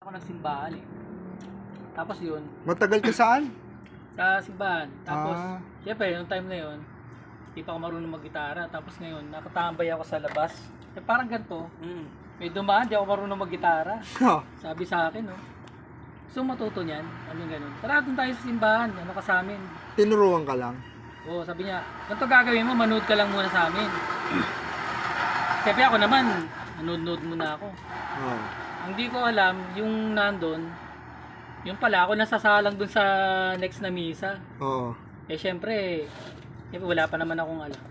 ako ng simbahan eh. Tapos yun, Matagal ka saan? sa simbahan. Tapos, Ah. syempre, yung time na yun, hindi pa ako marunong mag-gitara. Tapos ngayon, nakatambay ako sa labas. Eh, parang ganito, Hmm. may dumaan, di ako marunong mag-gitara. Ha, Sabi sa akin, no? Mo matuto niyan? Ano yung ganun? Tara, doon tayo sa simbahan. Ano ka sa amin? tinuruan ka lang. Oo, sabi niya, ganito gagawin mo, manood ka lang muna sa amin. Siyempre ako naman, nanood-nood muna ako. Oh. Hindi ko alam, yung nandun, yung pala ako nasasalang dun sa next na misa. Oo. Eh syempre, syempre wala pa naman akong alam.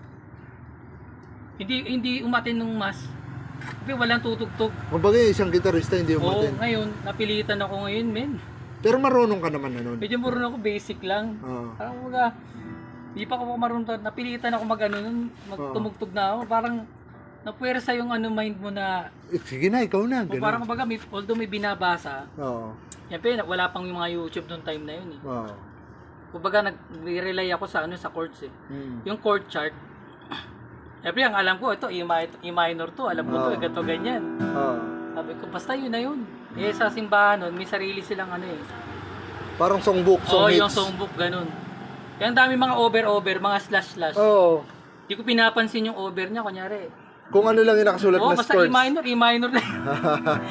Hindi hindi umatin nung mas. Kasi walang tutugtog. Kumbaga isang gitarista hindi Oo, umatin. ngayon, napilitan ako ngayon, men. Pero marunong ka naman na nun. Medyo marunong ako basic lang. Oo. Parang mga, hindi pa ako marunong, napilitan ako mag ano nun, magtumugtog na ako. Parang, napuwersa yung ano mind mo na, Eh, sige na, ikaw na. Ganun. parang kumbaga, may, although may binabasa, Oo. Siyempre, wala pang yung mga YouTube noong time na yun eh. Oo. Kumbaga, nag-rely ako sa ano sa chords eh. Hmm. Yung chord chart, Siyempre, ang alam ko, ito, E, E minor to, alam ko to, Oo. eh, ganito, ganyan. Oo. Sabi ko, basta yun na yun. Eh, sa simbahan nun, may sarili silang ano eh. Parang songbook, Oo, song yung hits. songbook, ganun. Kaya ang dami mga over-over, mga slash-slash. Oo. Hindi ko pinapansin yung over niya, kunyari. Kung ano lang yung nakasulat Oo, na basta chords. minor, E minor na.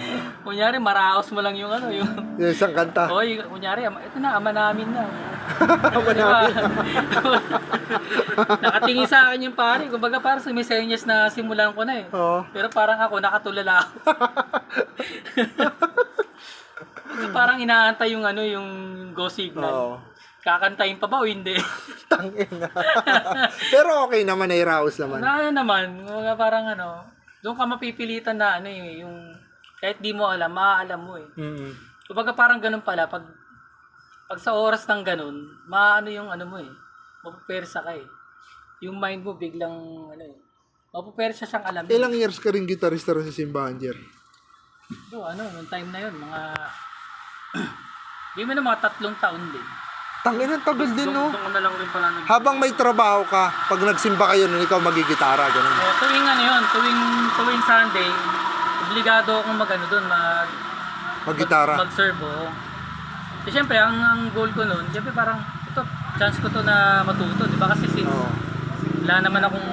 kunyari, maraos mo lang yung ano, yung... yung isang kanta. Oy, kunyari, ama- ito na, ama namin na. Ama Diba? Nakatingin sa akin yung pare. Kumbaga parang sumisenyas na simulan ko na eh. Oo. Pero parang ako, nakatulala ako. Parang inaantay yung ano, yung go signal. Oo. Kakantayin pa ba o hindi? Tangin na. Pero okay naman, nairaos naman. na ano naman, mga parang ano, doon ka mapipilitan na ano eh, yung kahit di mo alam, maaalam mo eh. Mm. Kumbaga parang ganun pala, pag pag sa oras ng ganun, maano yung ano mo eh, mapupersa ka eh. Yung mind mo biglang ano eh, mapupersa siyang alamin. Ilang years ka rin gitarista rin sa simbahan, Jer? So, ano, nung time na yun, mga, di mo na mga tatlong taon din. Tangin ang tagal din, no? Doon ko na lang rin pala nag- Habang may trabaho ka, pag nagsimba kayo nun, ikaw magigitara, ganun. So, tuwing ano yun, tuwing, tuwing Sunday, obligado akong mag ano doon, mag, Maggitara. mag, serve oh. So, syempre, ang, ang goal ko noon, syempre parang, ito, chance ko to na matuto, di ba? Kasi since, Oo. wala naman akong,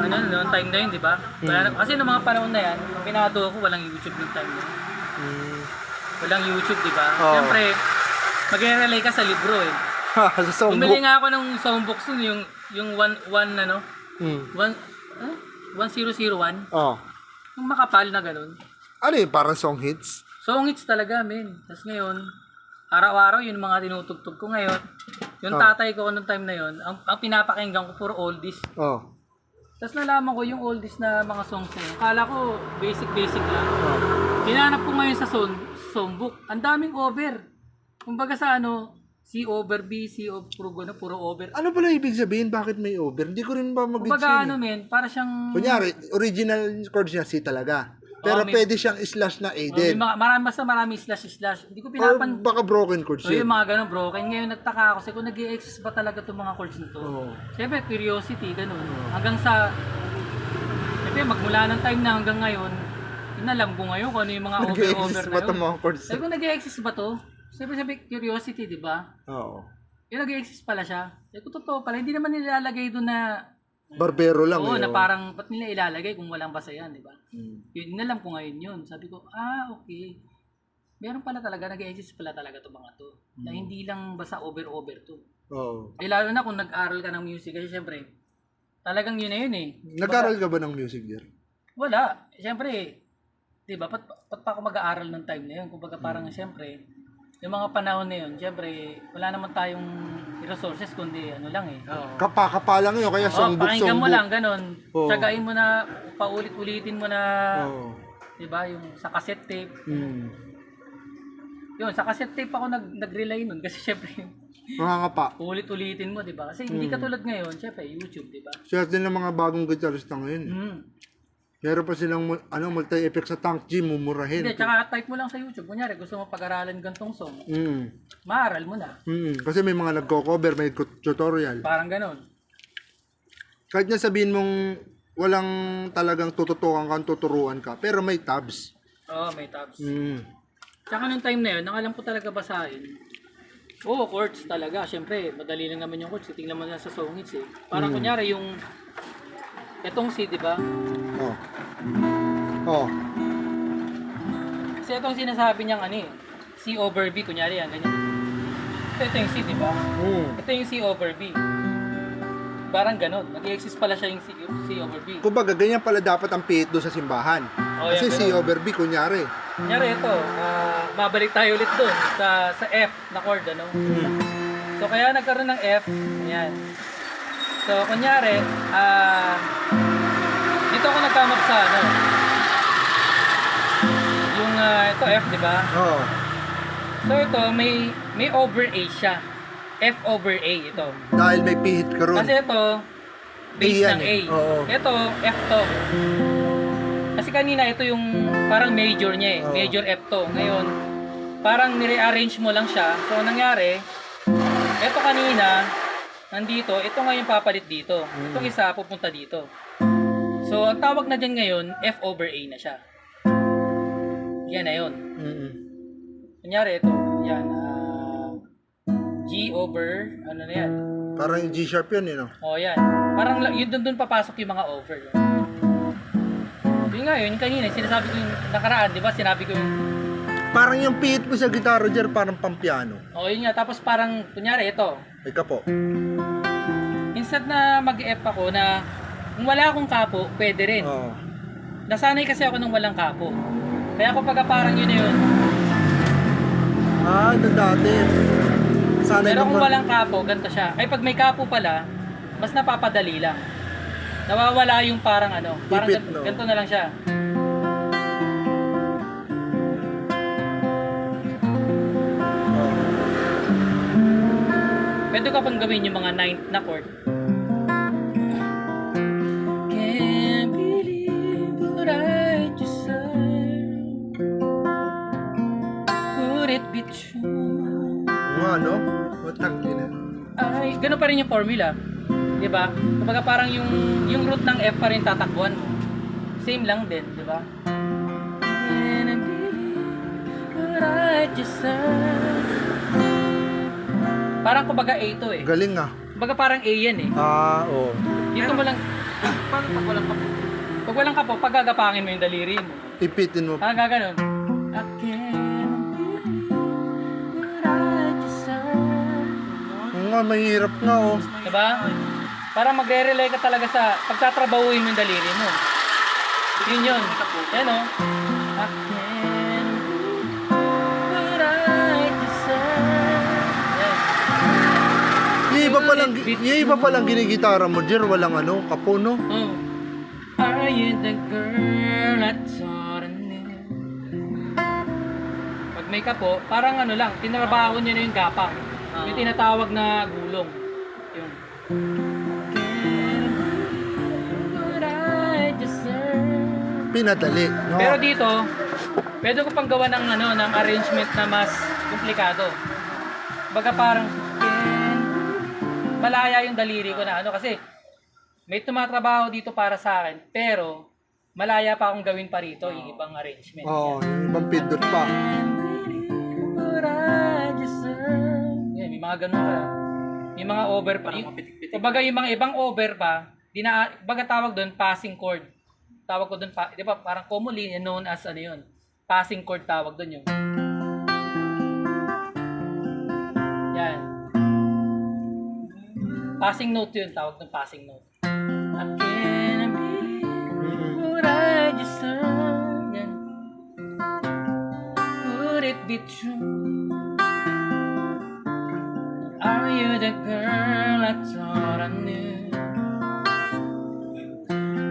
ano, noong time na yun, di ba? Wala, na- kasi noong mga panahon na yan, nung pinado ko, walang YouTube noong time na yun. Mm. Walang YouTube, di ba? Oo. Siyempre, mag-rely ka sa libro eh. Sa Bumili songbook. nga ako ng songbox nun, yung, yung one, one, ano, Mm. one, ah? 1001, Oh. yung makapal na ganun. Ano yun, parang song hits? Song hits talaga, men. Tapos ngayon, araw-araw yun mga tinutugtog ko ngayon. Yung Oh. tatay ko noong time na yun, ang, ang pinapakinggan ko puro oldies. Oh. Tapos nalaman ko yung oldies na mga songs na yun. Kala ko basic-basic lang. oh. Hinanap ko ngayon sa song, songbook. Ang daming over. Kumbaga sa ano, C over B, C over puro gano, puro over. Ano pala ibig sabihin? Bakit may over? Hindi ko rin ba mag Kumbaga ano men, para siyang Kunyari, original chords niya C talaga. Pero may- pwede siyang slash na A Oh, may mga, marami, basta marami slash slash. Hindi ko Or pinapan... baka broken chords So yung yun. mga ganun broken. Ngayon nagtaka ako kasi kung nag exist ba talaga itong mga chords na to. Oo. Siyempre curiosity, ganun. Hanggang sa... Siyempre magmula ng time na hanggang ngayon, inalam ko ngayon kung ano yung mga over-over na ba yun. itong mga chords? Sabi ko nag-exist ba to? Siyempre sabi curiosity, di ba? Oo. Yung nag-exist pala siya. Sabi ko totoo pala, hindi naman nilalagay doon na Barbero lang Oo, eh. na oh. parang, ba't nila ilalagay kung walang basa yan, di ba? Mm. Yun, inalam ko ngayon yun. Sabi ko, ah, okay. Meron pala talaga, nag-exist pala talaga to mga to. Na Hmm. hindi lang basta over-over to. Oo. Eh, lalo na kung nag-aral ka ng music, kasi syempre, talagang yun na yun eh. Nag-aral ka ba ng music, Jer? Wala. Syempre, di ba, pat, pat pa ako mag-aaral ng time na yun. Kumbaga parang syempre, yung mga panahon na yun, syempre, wala naman tayong resources kundi ano lang eh. Oo. Kapa-kapa lang yun, kaya Oh, songbook, pakinggan mo lang, ganun. Oo. Tsagain mo na, paulit-ulitin mo na, Oo. di ba, yung sa cassette tape. Mm. Yun, sa cassette tape ako nag, nag-rely nun kasi syempre, Mga ngapa. ulit-ulitin mo, di ba? Kasi hindi Hmm. katulad ngayon, syempre, YouTube, di ba? Siya din ng mga bagong gitarista ngayon. Mm. Meron pa silang ano, multi-effect sa tank G, mumurahin. Hindi, tsaka type mo lang sa YouTube. Kunyari, gusto mo pag-aralan gantong song, Mm. maaral mo na. Mm. Kasi may mga nagko-cover, may tutorial. Parang ganon. Kahit na sabihin mong walang talagang tututukan kang tuturuan ka, pero may tabs. Oo, may tabs. Mm. Tsaka nung time na yun, nang alam ko talaga basahin, oo, chords talaga. Siyempre, madali lang naman yung chords. Tingnan mo na sa songits eh. Parang kunyari yung, etong C, di ba? Oh. Oh. Kasi itong sinasabi niyang ano eh, C over B, kunyari yan, ganyan. Ito, ito yung C, di ba? Mm. Ito yung C over B. Parang ganun. Nag-exist pala siya yung C, C over B. Kumbaga, ganyan pala dapat ang pihit doon sa simbahan. Oh, Kasi yan, C ganun. over B, kunyari. Kunyari ito, ah, babalik tayo ulit doon sa, sa F na chord, ano? Mm. So, kaya nagkaroon ng F. Ayan. So, kunyari, ah, dito ako nagkamap sa, ano, yung, ah, ito F, di ba? Oh. So, ito, may, may over A siya. F over A, ito. Dahil may pihit ka ron. Kasi ito, base A yan ng A. eh. Oo. Ito, F to. Kasi kanina, ito yung parang major niya eh. Oo. Major F to. Ngayon, parang nire-arrange mo lang siya. So, ang nangyari, ito kanina, nandito, ito ngayon papalit dito. Hmm. Itong isa, pupunta dito. So, ang tawag na dyan ngayon, F over A na siya. Yan na yun. Mm-mm. Kunyari, ito, yan, ah, G over, ano na yan, Parang yung G sharp yun, eh, no? O yan. Parang yun doon doon papasok yung mga over. Yun nga yun, kanina, sinasabi ko yung nakaraan, di ba? Sinabi ko yung, Parang yung pihit mo sa gitara, Jer, parang pampiano. o yun nga, tapos parang, kunyari ito, Ika po. instead na mag-F ako na, kung wala akong kapo, pwede rin. Oo. Nasanay kasi ako nung walang kapo. Kaya kapag parang yun na yun, Ah, doon dati. Sanay pero kung naman. walang kapo, ganito siya. Ay, pag may kapo pala, mas napapadali lang. Nawawala yung parang ano, parang Ipit, gan- no? ganito na lang siya. Pwede ka pang gawin yung mga ninth na chord. Nga, no? Matang ina. Ay, ganun pa rin yung formula. 'Di ba? Kumbaga parang yung yung root ng F pa rin tatakbuhan mo. Same lang din, 'di ba? And I believe what I just said. Parang kumbaga A to eh. Galing ah. Kumbaga parang A yan eh. Ah, oo. Dito mo lang, paano pag walang kapo? Pag walang kapo, pag gagapangin mo yung daliri mo. Ipitin mo. Parang gaganon. I nga, mahirap nga, oh. Diba? Para magre-rely ka talaga sa pagtatrabahuin mo yung daliri mo. Yun yun. Yan o. I can't believe what I just said. Yan. Yung iba palang, yung iba palang ginigitara mo, Jer, walang ano, kapo, no? Oh. Are you the girl I thought I knew? Pag may kapo, parang ano lang, tinrabaho niya na yung gapang. Yung tinatawag na gulong. Yun. What I deserve. Pinadali, no? Pero dito, pwede ko pang gawa ng ano, ng arrangement na mas komplikado. Baga parang malaya yung daliri ko na ano kasi may tumatrabaho dito para sa akin pero malaya pa akong gawin pa rito yung ibang arrangement. Oo, yung ibang pindot pa. May mga ganun ka. May mga over pa. Yung, kumbaga yung mga ibang over pa, dina, baga tawag doon, passing chord. Tawag ko doon, pa, di ba, parang commonly known as ano yun, passing chord tawag doon yung. Yan. Passing note yun, tawag doon passing note. I can't believe what I just heard. Yan. Could it be true? Are you the girl I thought I knew?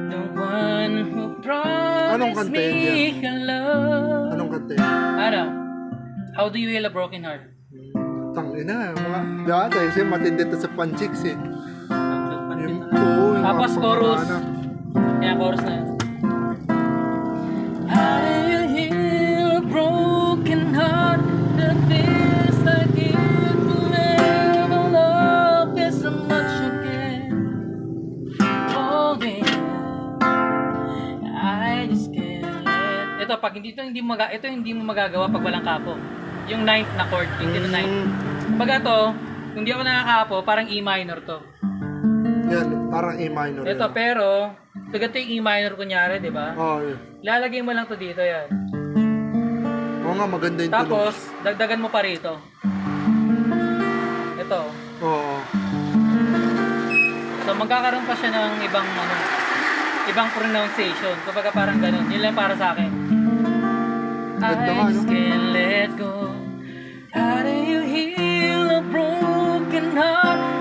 The one who promised me hello. Anong kanta yun? Ano? How do you heal a broken heart? Tang ina, mga dati kasi matindi to sa panchicks eh. Yung, oo, yung Tapos chorus. pangana. Kaya chorus na yun. Ito, pag hindi ito mo maga, ito hindi mo magagawa pag walang kapo. Yung ninth na chord, yung mm. ninth. Mm, Baga to, kung di ako nakakapo, parang E minor to. yan, parang A minor. Ito, yan. pero, pag ito yung E minor kunyari, di ba? Oh, yun. Lalagay mo lang to dito yan. Oo nga, maganda yung. Tapos, dagdagan mo pa rito. Ito. Oo. So, magkakaroon pa siya ng ibang, ano, ibang pronunciation. Kapag parang ganun. Yun lang para sa akin. I just can't let go. How do you heal a broken heart?